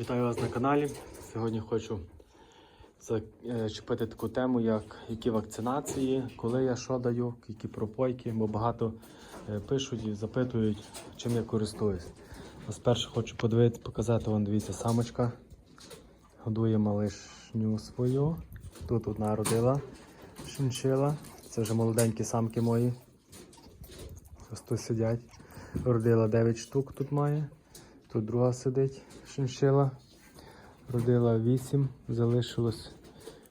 Вітаю вас на каналі. Сьогодні хочу зачепити таку тему, як які вакцинації, коли я що даю, які пропойки, бо багато е, пишуть і запитують, чим я користуюсь. Спершу хочу подивитися, показати вам, дивіться, самочка годує малишню свою. Тут одна родила шиншила. Це вже молоденькі самки мої. Ось тут сидять. Родила 9 штук тут має. Тут друга сидить шиншила. Родила 8, залишилось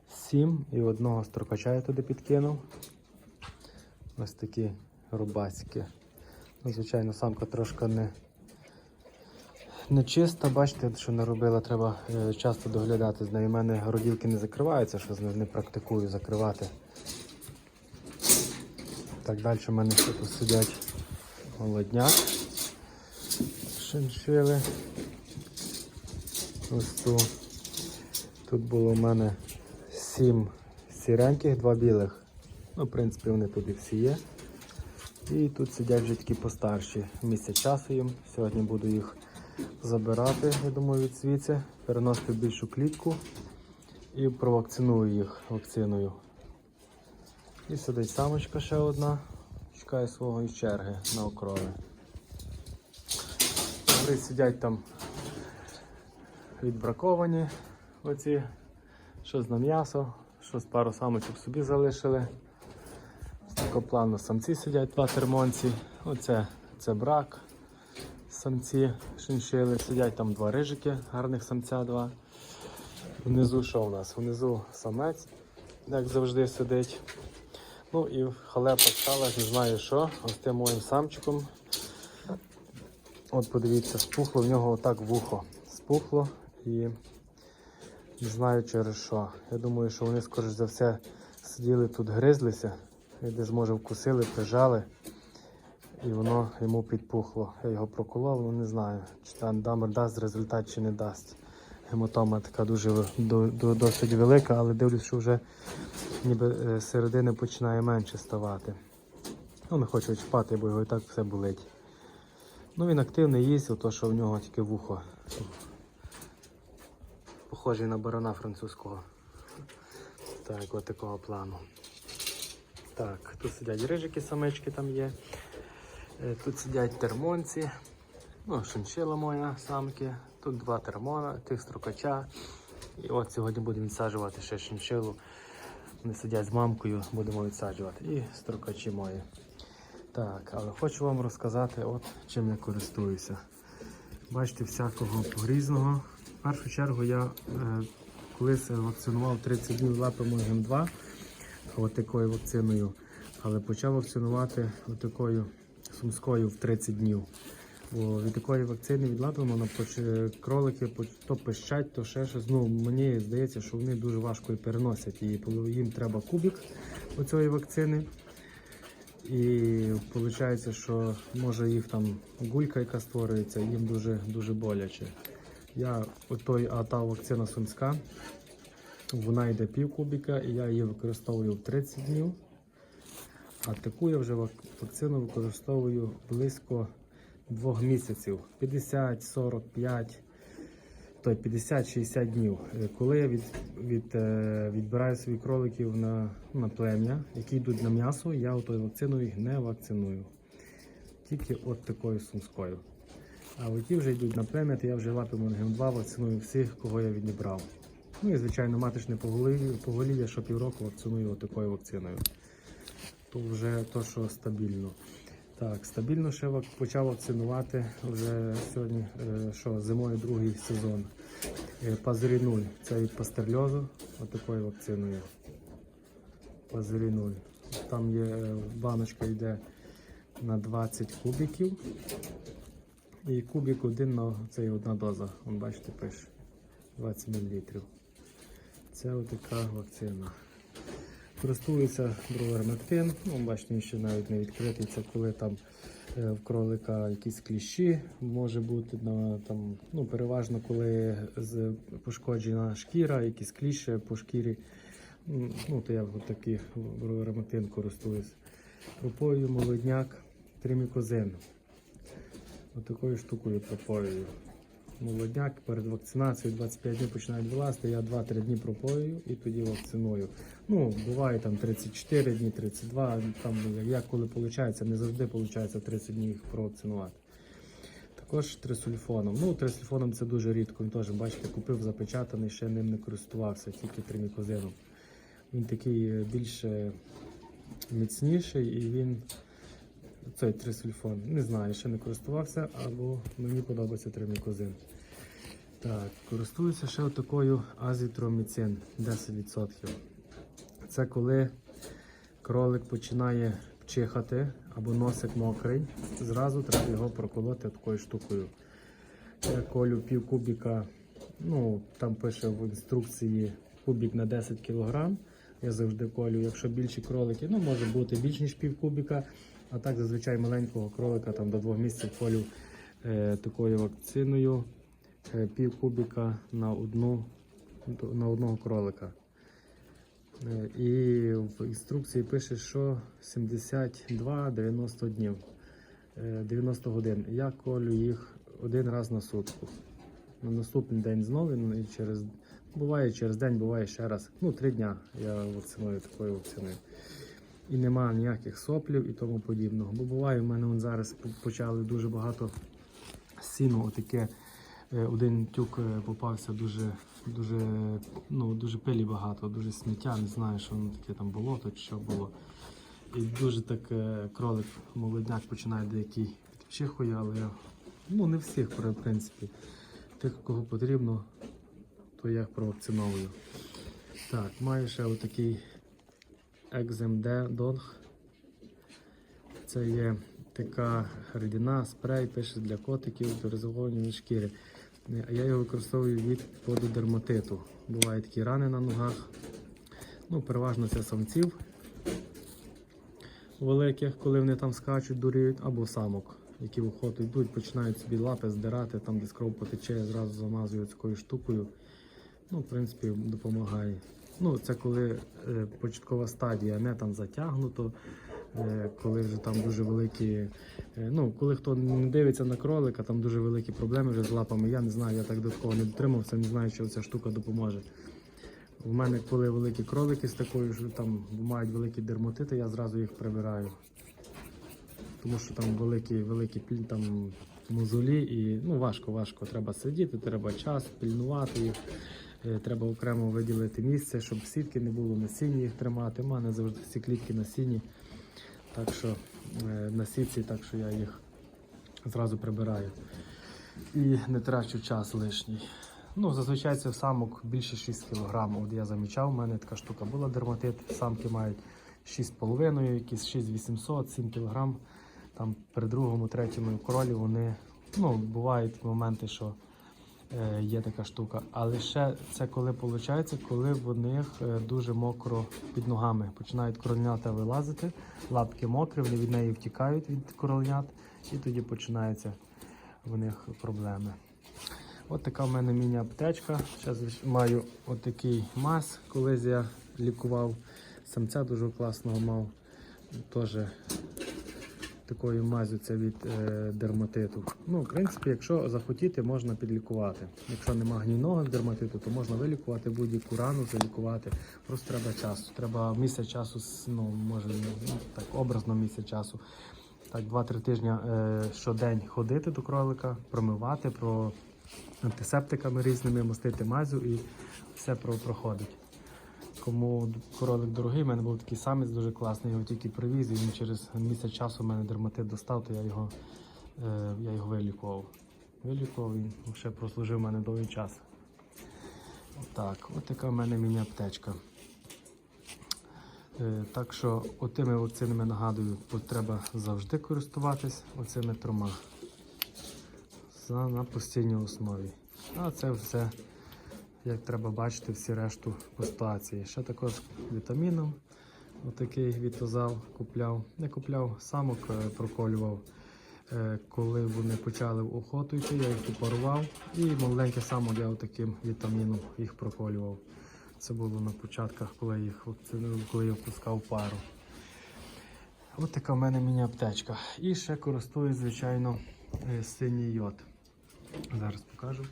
7 і одного строкача я туди підкинув. Ось такі рубацькі. Ну, звичайно, самка трошки не, не чиста. Бачите, що наробила, треба е, часто доглядати з нею. У мене роділки не закриваються, що з не практикую закривати. Так, далі в мене тут сидять молодняк. Шиншили. Ось тут. Тут було в мене сім сіреньких, два білих. Ну, в принципі, вони тут і всі є. І тут сидять вже такі постарші. Місяць часу їм. Сьогодні буду їх забирати, я думаю, від звідси, переносити в більшу клітку і провакциную їх вакциною. І сидить самочка ще одна, чекає свого черги на окрови. Добре, сидять там відбраковані оці, щось на м'ясо, щось пару самочок собі залишили. Такого плану самці сидять два термонці. Оце це брак. Самці шиншили, сидять там два рижики, гарних самця два. Внизу що у нас? Внизу самець, як завжди сидить. Ну і халепа сталася, не знаю що, ось тим моїм самчиком. От подивіться, спухло в нього отак вухо. Спухло і не знаю через що. Я думаю, що вони, скоріш за все, сиділи тут, гризлися, і десь може вкусили, прижали, і воно йому підпухло. Я його проколов, ну не знаю, чи там дамер дасть результат, чи не дасть. Гематома така дуже до, до, досить велика, але дивлюсь, що вже ніби е, середини починає менше ставати. Ну, не хочу чіпати, бо його і так все болить. Ну він активний їсть, то що в нього тільки вухо. Похожий на барана французького. Так, от такого плану. Так, тут сидять рижики, самички там є. Е, Тут сидять термонці. Ну, шиншила моя самки. Тут два термона, тих строкача. І от сьогодні будемо відсаджувати ще шиншилу. Вони сидять з мамкою, будемо відсаджувати. І строкачі мої. Так, але хочу вам розказати, от чим я користуюся. Бачите, всякого різного. В першу чергу я е, колись вакцинував 30 днів лапами ГМ2 от вакциною, але почав вакцинувати от такою сумською в 30 днів. Бо від такої вакцини від лапимо кролики то пищать, то ще щось. Ну, мені здається, що вони дуже важко її переносять. І їм треба кубик оцієї вакцини. І виходить, що може їх там гулька, яка створюється, їм дуже дуже боляче. Я отой, а та вакцина сумська, вона йде пів кубіка, і я її використовую в 30 днів. А таку я вже вакцину використовую близько двох місяців 50, 45, той 50-60 днів. Е, Коли я від, від, е, відбираю своїх кроликів на, на плем'я, які йдуть на м'ясо, я отою вакциною їх не вакциную. Тільки от такою сумською. А от ті вже йдуть на плем'я, то я вже лапимо ГМ2 вакциную всіх, кого я відібрав. Ну і звичайно маточне поголів'я, що півроку вакциную от такою вакциною. То вже то, що стабільно. Так, стабільно ще почав вакцинувати вже сьогодні, е, що зимою другий сезон. Е, Пазирі 0. Це від пастерльозу, отакою вакциною. Пазирі 0. Там є е, баночка йде на 20 кубиків. І кубик один на це є одна доза. Вон бачите, пише 20 мл. Це отака вакцина. Користується бровермектин. Ну, бачите, він ще навіть не відкритий. Це коли там е, в кролика якісь кліщі може бути на там, ну переважно коли пошкоджена шкіра, якісь кліщі по шкірі. Ну, то я такий бровермектин користуюсь. Пропою молодняк тримікозин. Отакою штукою пропоюю. Молодняк перед вакцинацією 25 днів починають вилазити. Я 2-3 дні пропою і тоді вакциную. Ну, буває там 34 дні, 32, там як коли виходить, не завжди виходить 30 днів їх провакцинувати. Також трисульфоном. Ну, трисульфоном це дуже рідко. Він теж, бачите, купив запечатаний, ще ним не користувався, тільки тримікозином. Він такий е, більш міцніший і він цей трисульфон. Не знаю, ще не користувався, або мені подобається тримікозин. Так, користуюся ще такою азітроміцин 10%. Це коли кролик починає чихати або носик мокрий, зразу треба його проколоти такою штукою. Я колю пів кубіка, ну там пише в інструкції кубік на 10 кг. Я завжди колю. Якщо більші кролики, ну може бути більш ніж пів кубіка. А так зазвичай маленького кролика там до двох місяців колю е, такою вакциною е, пів кубіка на одну на одного кролика. Е, І в інструкції пише, що 72-90 днів, е, 90 годин. Я колю їх один раз на сутку. На наступний день знову і через буває через день, буває ще раз. Ну, три дня я вакциную такою вакциною. І немає ніяких соплів і тому подібного. Бо буває, в мене вон зараз почали дуже багато сіну, отаке. Е, Один тюк е, попався дуже, дуже, ну, дуже пилі багато, дуже сміття, не знаю, що воно таке там болото чи що було. І дуже так е, кролик молодняк починає деякий підчихує, але ну, не всіх, в принципі. Тих, кого потрібно, то я провакциновую. Так, маю ще отакий Екземде Донг. Це є така рідина, спрей, пише для котиків до розголовної шкіри. А я його використовую від пододерматиту. Бувають такі рани на ногах. Ну, переважно це самців великих, коли вони там скачуть, дуріють, або самок, які в охоту йдуть, починають собі лапи здирати, там десь кров потече, зразу замазую такою штукою. Ну, в принципі, допомагає. Ну, це коли е, початкова стадія, не там затягнуто, е, коли вже там дуже великі. Е, ну, коли хто не дивиться на кролика, там дуже великі проблеми вже з лапами. Я не знаю, я так до такого не дотримався, не знаю, чи ця штука допоможе. У мене, коли великі кролики з такою, що там мають великі дермотити, я зразу їх прибираю. Тому що там великі, великі там мозолі і ну, важко, важко. Треба сидіти, треба час, пільнувати їх. Е, Треба окремо виділити місце, щоб сітки не було на сіні їх тримати. У мене завжди всі клітки на сіні. Так що е, на сітці, так що я їх зразу прибираю. І не трачу час лишній. Ну, зазвичай це в самок більше 6 кг. От я замічав, у мене така штука була дерматит. Самки мають 6,5, якісь 6800, 7 кг. Там при другому, третьому кролі вони ну, бувають моменти, що є така штука. Але ще це коли виходить, коли в них е, дуже мокро під ногами. Починають кроленята вилазити, лапки мокрі, вони від неї втікають від кроленят, і тоді починаються в них проблеми. От така в мене міні-аптечка. Зараз маю отакий маз. Колись я лікував самця дуже класного мав. Теж такою мазю це від е, дерматиту. Ну, в принципі, якщо захотіти, можна підлікувати. Якщо нема гнійного дерматиту, то можна вилікувати будь-яку рану, залікувати. Просто треба часу. Треба місяць часу, ну, може, ну, так, образно місяць часу. Так, 2-3 тижні е, щодень ходити до кролика, промивати, про антисептиками різними, мастити мазю і все про- проходить. Кому кролик дорогий, в мене був такий самець дуже класний, його тільки привіз, і він через місяць часу в мене дерматит достав, то я його, е, я його вилікував. Вилікував, він ще прослужив в мене довгий час. Так, от така в мене міні-аптечка. Е, Так що отими вакцинами нагадую, треба завжди користуватись оцими трьома за- на постійній основі. А це все, як треба бачити, всі решту по ситуації. Ще також вітаміном. Отакий вітозал купляв. Не купляв, самок е, проколював. Е, Коли вони почали охоту йти, я їх попарував. І маленький самок я таким вітаміном їх проколював. Це було на початках, коли, їх, вакцину- коли я впускав пару. Ось така в мене міні-аптечка. І ще користуюсь, звичайно, е, синій йод. Зараз покажу.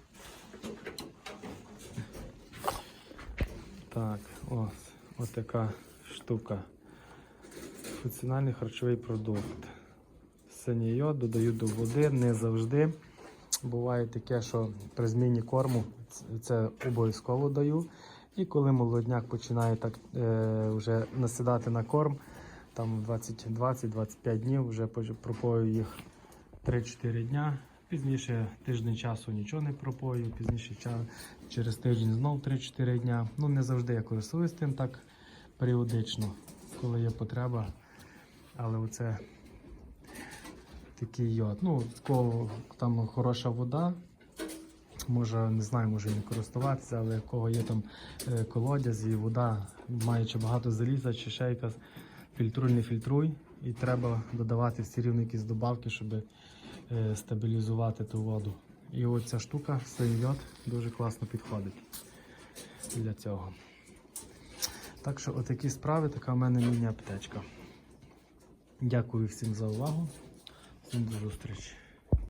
Так, ось, ось така штука. Функціональний харчовий продукт. Синій йод додаю до води не завжди. Буває таке, що при зміні корму це обов'язково даю. І коли молодняк починає так е, вже насідати на корм, там 20-20-25 днів вже пропою їх 3-4 дня. Пізніше тиждень часу нічого не пропою, пізніше через тиждень знов 3-4 дня. Ну не завжди я користуюсь тим так періодично, коли є потреба. Але оце такий йод. Ну, кого там хороша вода. Може, не знаю, може не користуватися, але в кого є там е, колодязь і вода, маючи багато заліза чи ще якась, фільтруй, не фільтруй. І треба додавати все з добавки, щоб е, стабілізувати ту воду. І оця штука, йод, дуже класно підходить для цього. Так що, отакі справи, така в мене міні-аптечка. Дякую всім за увагу. Всім до зустрічі.